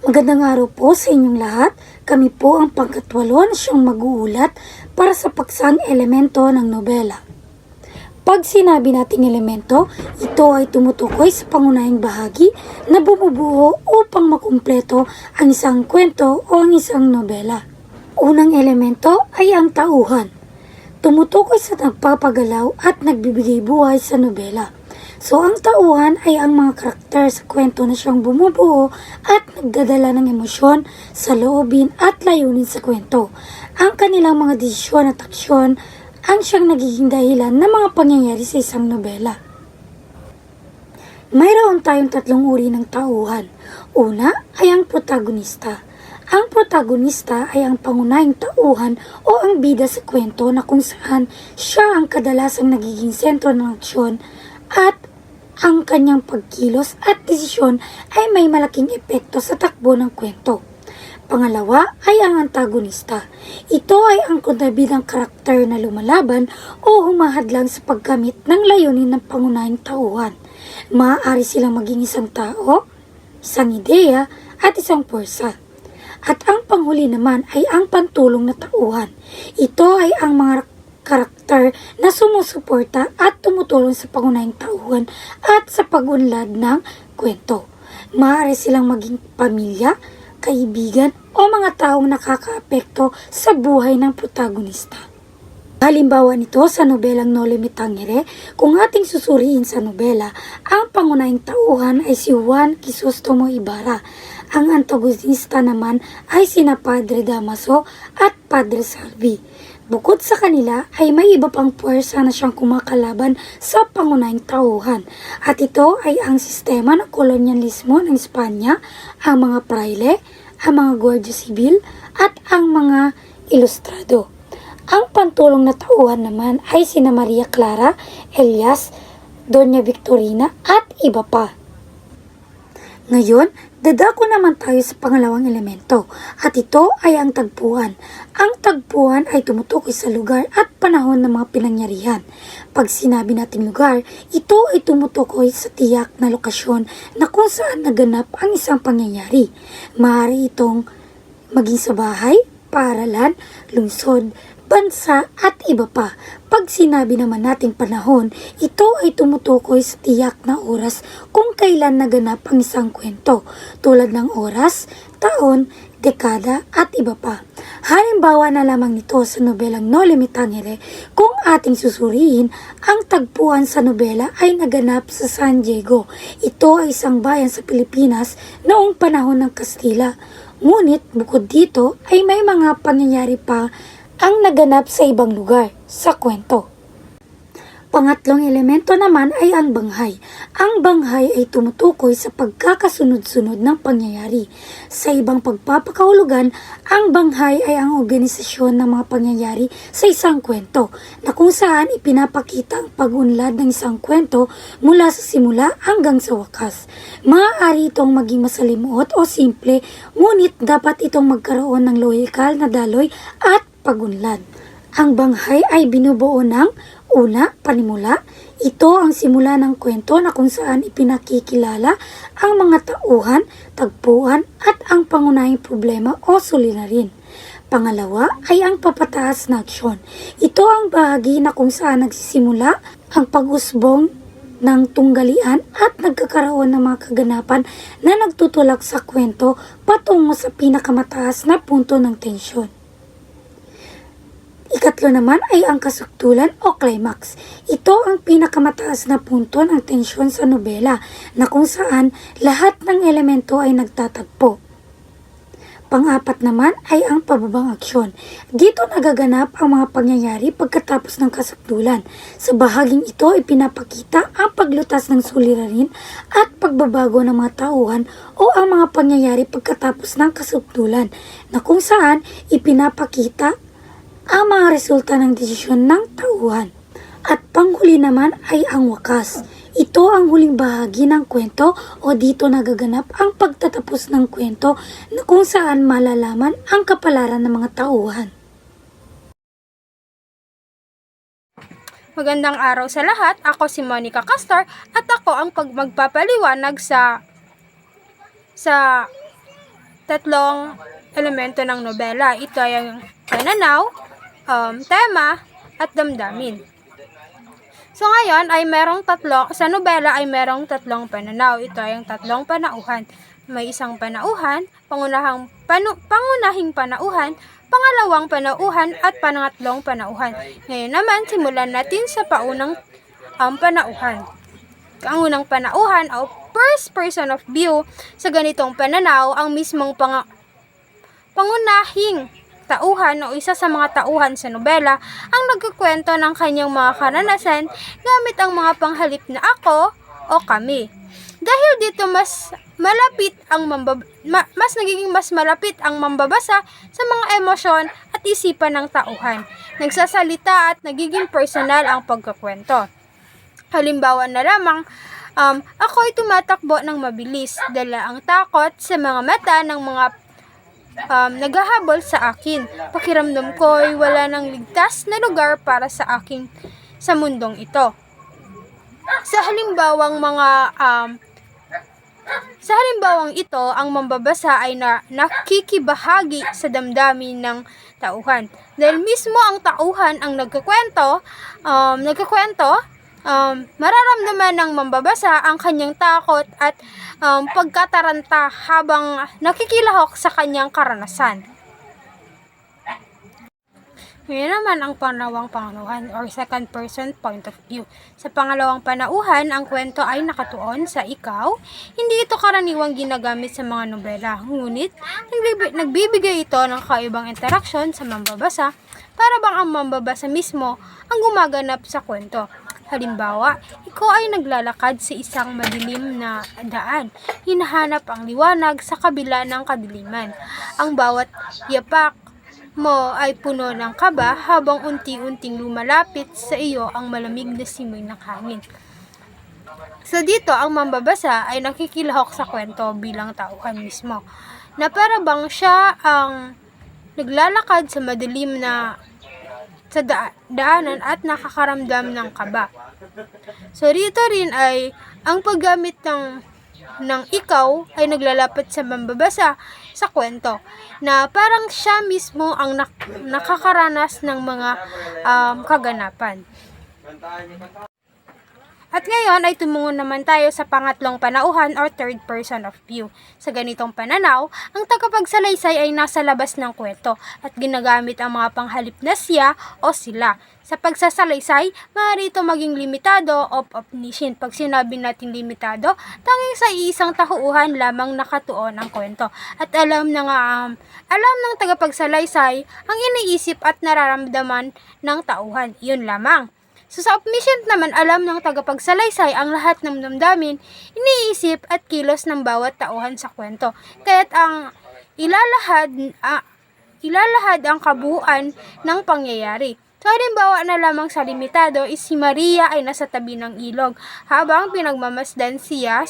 Magandang araw po sa inyong lahat. Kami po ang pangkatwalo na siyang mag-uulat para sa paksang elemento ng nobela. Pag sinabi nating elemento, ito ay tumutukoy sa pangunahing bahagi na bumubuo upang makumpleto ang isang kwento o ang isang nobela. Unang elemento ay ang tauhan. Tumutukoy sa nagpapagalaw at nagbibigay buhay sa nobela. So, ang tauhan ay ang mga karakter sa kwento na siyang bumubuo at nagdadala ng emosyon sa loobin at layunin sa kwento. Ang kanilang mga desisyon at aksyon ang siyang nagiging dahilan ng mga pangyayari sa isang nobela. Mayroon tayong tatlong uri ng tauhan. Una ay ang protagonista. Ang protagonista ay ang pangunahing tauhan o ang bida sa kwento na kung saan siya ang kadalasang nagiging sentro ng aksyon at ang kanyang pagkilos at desisyon ay may malaking epekto sa takbo ng kwento. Pangalawa ay ang antagonista. Ito ay ang kontrabidang karakter na lumalaban o humahadlang sa paggamit ng layunin ng pangunahing tauhan. Maaari silang maging isang tao, isang ideya, at isang pwersa. At ang panghuli naman ay ang pantulong na tauhan. Ito ay ang mga na sumusuporta at tumutulong sa pangunahing tauhan at sa pagunlad ng kwento. Maaari silang maging pamilya, kaibigan o mga taong nakakaapekto sa buhay ng protagonista. Halimbawa nito sa nobelang Noli Me Tangere, kung ating susuriin sa nobela, ang pangunahing tauhan ay si Juan Crisostomo Ibarra. Ang antagonista naman ay sina Padre Damaso at Padre Salvi. Bukod sa kanila ay may iba pang puwersa na siyang kumakalaban sa pangunahing tauhan. At ito ay ang sistema ng kolonyalismo ng Espanya, ang mga praile, ang mga gwardiya sibil, at ang mga ilustrado. Ang pantulong na tauhan naman ay sina Maria Clara, Elias, Doña Victorina at iba pa. Ngayon, dadako naman tayo sa pangalawang elemento at ito ay ang tagpuan. Ang tagpuan ay tumutukoy sa lugar at panahon ng mga pinangyarihan. Pag sinabi nating lugar, ito ay tumutukoy sa tiyak na lokasyon na kung saan naganap ang isang pangyayari. Maaari itong maging sa bahay, paaralan, lungsod, bansa at iba pa. Pag sinabi naman nating panahon, ito ay tumutukoy sa tiyak na oras kung kailan naganap ang isang kwento, tulad ng oras, taon, dekada at iba pa. Halimbawa na lamang nito sa nobelang Noli Me Tangere kung ating susuriin, ang tagpuan sa nobela ay naganap sa San Diego. Ito ay isang bayan sa Pilipinas noong panahon ng Kastila. Ngunit bukod dito ay may mga pangyayari pa ang naganap sa ibang lugar sa kwento. Pangatlong elemento naman ay ang banghay. Ang banghay ay tumutukoy sa pagkakasunod-sunod ng pangyayari. Sa ibang pagpapakahulugan, ang banghay ay ang organisasyon ng mga pangyayari sa isang kwento, na kung saan ipinapakita ang pag-unlad ng isang kwento mula sa simula hanggang sa wakas. Maaari itong maging masalimuot o simple, ngunit dapat itong magkaroon ng lohikal na daloy at pagunlad. Ang banghay ay binubuo ng una, panimula. Ito ang simula ng kwento na kung saan ipinakikilala ang mga tauhan, tagpuan at ang pangunahing problema o suliranin. Pangalawa ay ang papataas na aksyon. Ito ang bahagi na kung saan nagsisimula ang pag-usbong ng tunggalian at nagkakaroon ng mga kaganapan na nagtutulak sa kwento patungo sa pinakamataas na punto ng tensyon. Ikatlo naman ay ang kasuktulan o climax. Ito ang pinakamataas na punto ng tensyon sa nobela na kung saan lahat ng elemento ay nagtatagpo. Pang-apat naman ay ang pababang aksyon. Dito nagaganap ang mga pangyayari pagkatapos ng kasukdulan. Sa bahaging ito ay pinapakita ang paglutas ng suliranin at pagbabago ng mga tauhan o ang mga pangyayari pagkatapos ng kasukdulan na kung saan ipinapakita ang mga resulta ng desisyon ng tauhan. At panghuli naman ay ang wakas. Ito ang huling bahagi ng kwento o dito nagaganap ang pagtatapos ng kwento na kung saan malalaman ang kapalaran ng mga tauhan. Magandang araw sa lahat. Ako si Monica Castor at ako ang magpapaliwanag sa sa tatlong elemento ng nobela. Ito ay ang pananaw, um, tema, at damdamin. So ngayon ay merong tatlo, sa nobela ay merong tatlong pananaw. Ito ay ang tatlong panauhan. May isang panauhan, pangunahang panu, pangunahing panauhan, pangalawang panauhan at pangatlong panauhan. Ngayon naman, simulan natin sa paunang um, panauhan. Ang unang panauhan o first person of view sa ganitong pananaw ang mismong pang pangunahing tauhan o isa sa mga tauhan sa nobela ang nagkukwento ng kanyang mga karanasan gamit ang mga panghalip na ako o kami. Dahil dito mas malapit ang mambab- ma- mas nagiging mas malapit ang mambabasa sa mga emosyon at isipan ng tauhan. Nagsasalita at nagiging personal ang pagkukwento. Halimbawa na lamang, um, ako'y tumatakbo ng mabilis, dala ang takot sa mga mata ng mga um, naghahabol sa akin. Pakiramdam ko'y wala nang ligtas na lugar para sa akin sa mundong ito. Sa halimbawang mga um, sa halimbawang ito, ang mambabasa ay na nakikibahagi sa damdamin ng tauhan. Dahil mismo ang tauhan ang nagkukwento, um, nagkukwento, um, mararamdaman ng mambabasa ang kanyang takot at um, pagkataranta habang nakikilahok sa kanyang karanasan. Ngayon naman ang pangalawang panganuhan or second person point of view. Sa pangalawang panauhan, ang kwento ay nakatuon sa ikaw. Hindi ito karaniwang ginagamit sa mga nobela. Ngunit, nagbibigay ito ng kaibang interaksyon sa mambabasa para bang ang mambabasa mismo ang gumaganap sa kwento. Halimbawa, ikaw ay naglalakad sa isang madilim na daan. Hinahanap ang liwanag sa kabila ng kadiliman. Ang bawat yapak mo ay puno ng kaba habang unti-unting lumalapit sa iyo ang malamig na simoy ng hangin. So dito, ang mambabasa ay nakikilahok sa kwento bilang tauhan mismo. Na para bang siya ang naglalakad sa madilim na sa da- daanan at nakakaramdam ng kaba. So rito rin ay ang paggamit ng ng ikaw ay naglalapat sa mambabasa sa kwento na parang siya mismo ang nak- nakakaranas ng mga um, kaganapan. At ngayon ay tumungo naman tayo sa pangatlong panauhan or third person of view. Sa ganitong pananaw, ang tagapagsalaysay ay nasa labas ng kwento at ginagamit ang mga panghalip na siya o sila. Sa pagsasalaysay, maaari ito maging limitado o omniscient. Pag sinabi natin limitado, tanging sa iisang tauhan lamang nakatuon ang kwento. At alam nga, um, alam ng tagapagsalaysay ang iniisip at nararamdaman ng tauhan. Yun lamang. So sa omniscient naman, alam ng tagapagsalaysay ang lahat ng damdamin, iniisip at kilos ng bawat tauhan sa kwento. Kaya't ang ilalahad, ah, ilalahad ang kabuuan ng pangyayari. So halimbawa na lamang sa limitado is si Maria ay nasa tabi ng ilog habang pinagmamasdan siya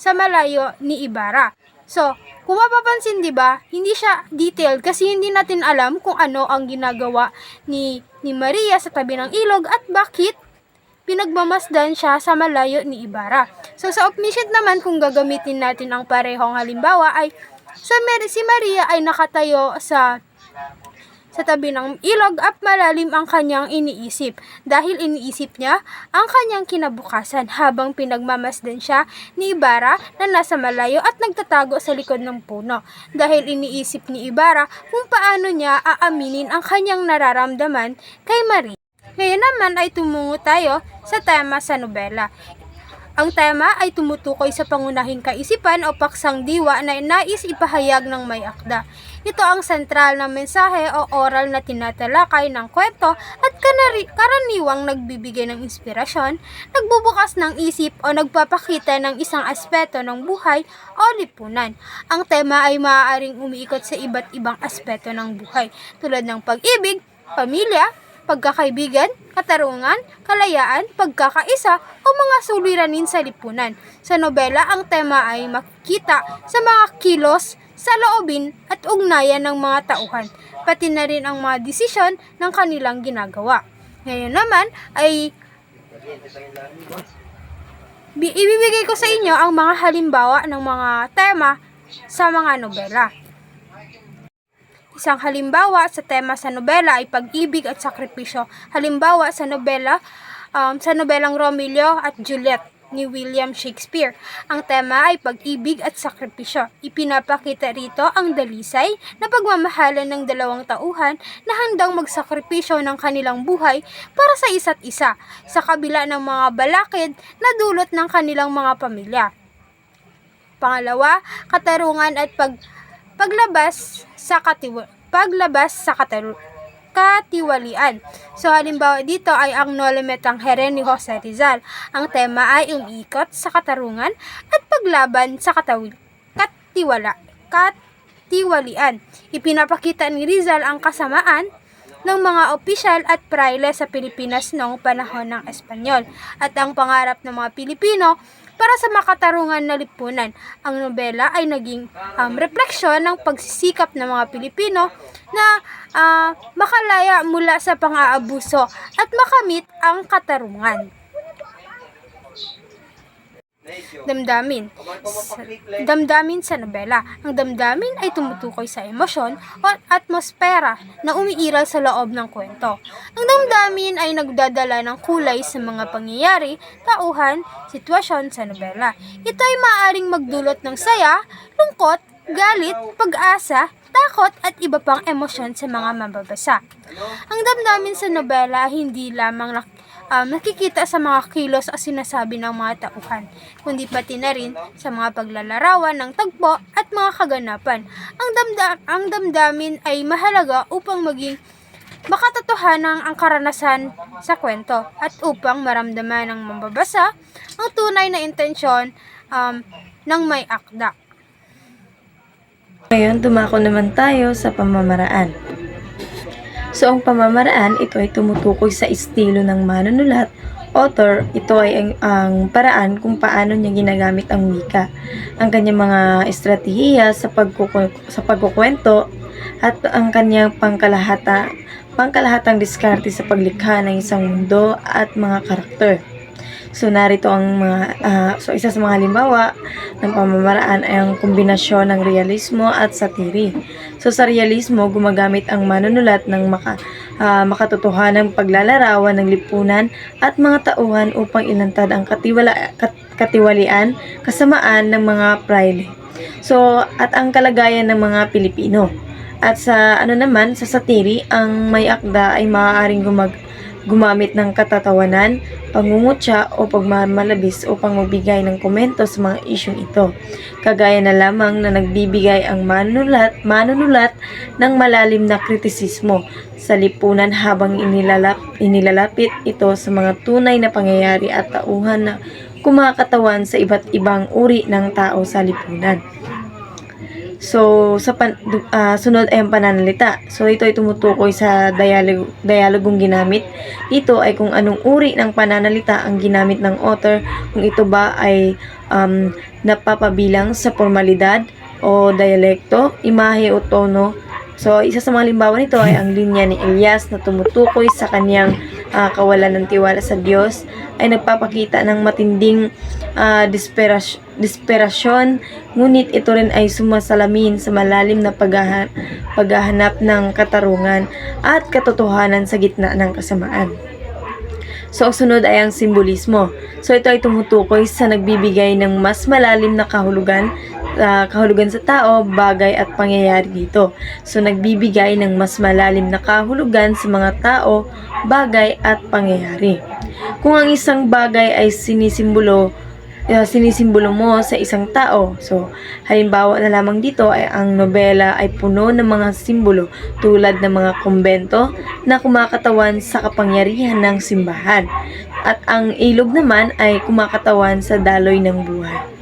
sa malayo ni Ibarra. So, kung mapapansin 'di ba, hindi siya detailed kasi hindi natin alam kung ano ang ginagawa ni ni Maria sa tabi ng ilog at bakit pinagmamasdan siya sa malayo ni Ibarra. So sa omniscient naman kung gagamitin natin ang parehong halimbawa ay sa Mary, si Maria ay nakatayo sa sa tabi ng ilog at malalim ang kanyang iniisip dahil iniisip niya ang kanyang kinabukasan habang pinagmamasdan siya ni Ibarra na nasa malayo at nagtatago sa likod ng puno dahil iniisip ni Ibarra kung paano niya aaminin ang kanyang nararamdaman kay Marie. Ngayon naman ay tumungo tayo sa tema sa nobela. Ang tema ay tumutukoy sa pangunahing kaisipan o paksang diwa na nais ipahayag ng may akda. Ito ang sentral na mensahe o oral na tinatalakay ng kwento at kanari- karaniwang nagbibigay ng inspirasyon, nagbubukas ng isip o nagpapakita ng isang aspeto ng buhay o lipunan. Ang tema ay maaaring umiikot sa iba't ibang aspeto ng buhay tulad ng pag-ibig, pamilya, pagkakaibigan, katarungan, kalayaan, pagkakaisa o mga suliranin sa lipunan. Sa nobela, ang tema ay makikita sa mga kilos, sa loobin at ugnayan ng mga tauhan, pati na rin ang mga desisyon ng kanilang ginagawa. Ngayon naman ay Bi- ibibigay ko sa inyo ang mga halimbawa ng mga tema sa mga nobela. Isang halimbawa sa tema sa nobela ay pag-ibig at sakripisyo. Halimbawa sa nobela, um, sa nobelang Romeo at Juliet ni William Shakespeare. Ang tema ay pag-ibig at sakripisyo. Ipinapakita rito ang dalisay na pagmamahalan ng dalawang tauhan na handang magsakripisyo ng kanilang buhay para sa isa't isa sa kabila ng mga balakid na dulot ng kanilang mga pamilya. Pangalawa, katarungan at pag paglabas sa katiwa, paglabas sa kataru, katiwalian. So halimbawa dito ay ang Nolimetang Here ni Jose Rizal. Ang tema ay umiikot sa katarungan at paglaban sa katawi, katiwala, katiwalian. Ipinapakita ni Rizal ang kasamaan ng mga opisyal at praile sa Pilipinas noong panahon ng Espanyol at ang pangarap ng mga Pilipino para sa makatarungan na lipunan. Ang nobela ay naging um, refleksyon ng pagsisikap ng mga Pilipino na ah, makalaya mula sa pang-aabuso at makamit ang katarungan. Damdamin. Sa- damdamin sa nobela. Ang damdamin ay tumutukoy sa emosyon o atmosfera na umiiral sa loob ng kwento. Ang damdamin ay nagdadala ng kulay sa mga pangyayari, tauhan, sitwasyon sa nobela. Ito ay maaaring magdulot ng saya, lungkot, galit, pag-asa, takot at iba pang emosyon sa mga mababasa. Ang damdamin sa nobela hindi lamang nak- um, nakikita sa mga kilos at sinasabi ng mga tauhan, kundi pati na rin sa mga paglalarawan ng tagpo at mga kaganapan. Ang, damda- ang damdamin ay mahalaga upang maging makatotohanan ang karanasan sa kwento at upang maramdaman ng mambabasa ang tunay na intensyon um, ng may akda. Ngayon, dumako naman tayo sa pamamaraan. So, ang pamamaraan, ito ay tumutukoy sa estilo ng manunulat, author, ito ay ang, ang paraan kung paano niya ginagamit ang wika, ang kanyang mga estratehiya sa, pagkuku- sa pagkukwento, at ang kanyang pangkalahata, pangkalahatang diskarte sa paglikha ng isang mundo at mga karakter. So narito ang mga ah, so isa sa mga halimbawa ng pamamaraan ay ang kombinasyon ng realismo at satiri. So sa realismo gumagamit ang manunulat ng maka, ah, makatotohanang paglalarawan ng lipunan at mga tauhan upang ilantad ang katiwala, kat, katiwalian, kasamaan ng mga praile. So at ang kalagayan ng mga Pilipino. At sa ano naman sa satiri, ang may akda ay maaaring gumag gumamit ng katatawanan, pangungutya o pagmamalabis upang magbigay ng komento sa mga isyong ito. Kagaya na lamang na nagbibigay ang manunulat, manunulat ng malalim na kritisismo sa lipunan habang inilalap, inilalapit ito sa mga tunay na pangyayari at tauhan na kumakatawan sa iba't ibang uri ng tao sa lipunan. So, sa pan, ah, sunod ay ang pananalita. So, ito ay tumutukoy sa dialog, dialogong ginamit. Ito ay kung anong uri ng pananalita ang ginamit ng author, kung ito ba ay um, napapabilang sa formalidad o dialekto, imahe o tono. So, isa sa mga limbawa nito ay ang linya ni Elias na tumutukoy sa kanyang ah, kawalan ng tiwala sa Diyos ay nagpapakita ng matinding ah, desperas- desperasyon ngunit ito rin ay sumasalamin sa malalim na paghaha- paghahanap ng katarungan at katotohanan sa gitna ng kasamaan. So, ang sunod ay ang simbolismo. So, ito ay tumutukoy sa nagbibigay ng mas malalim na kahulugan ah, kahulugan sa tao, bagay at pangyayari dito. So, nagbibigay ng mas malalim na kahulugan sa mga tao, bagay at pangyayari. Kung ang isang bagay ay sinisimbolo uh, sinisimbolo mo sa isang tao. So, halimbawa na lamang dito ay ang nobela ay puno ng mga simbolo tulad ng mga kumbento na kumakatawan sa kapangyarihan ng simbahan. At ang ilog naman ay kumakatawan sa daloy ng buhay.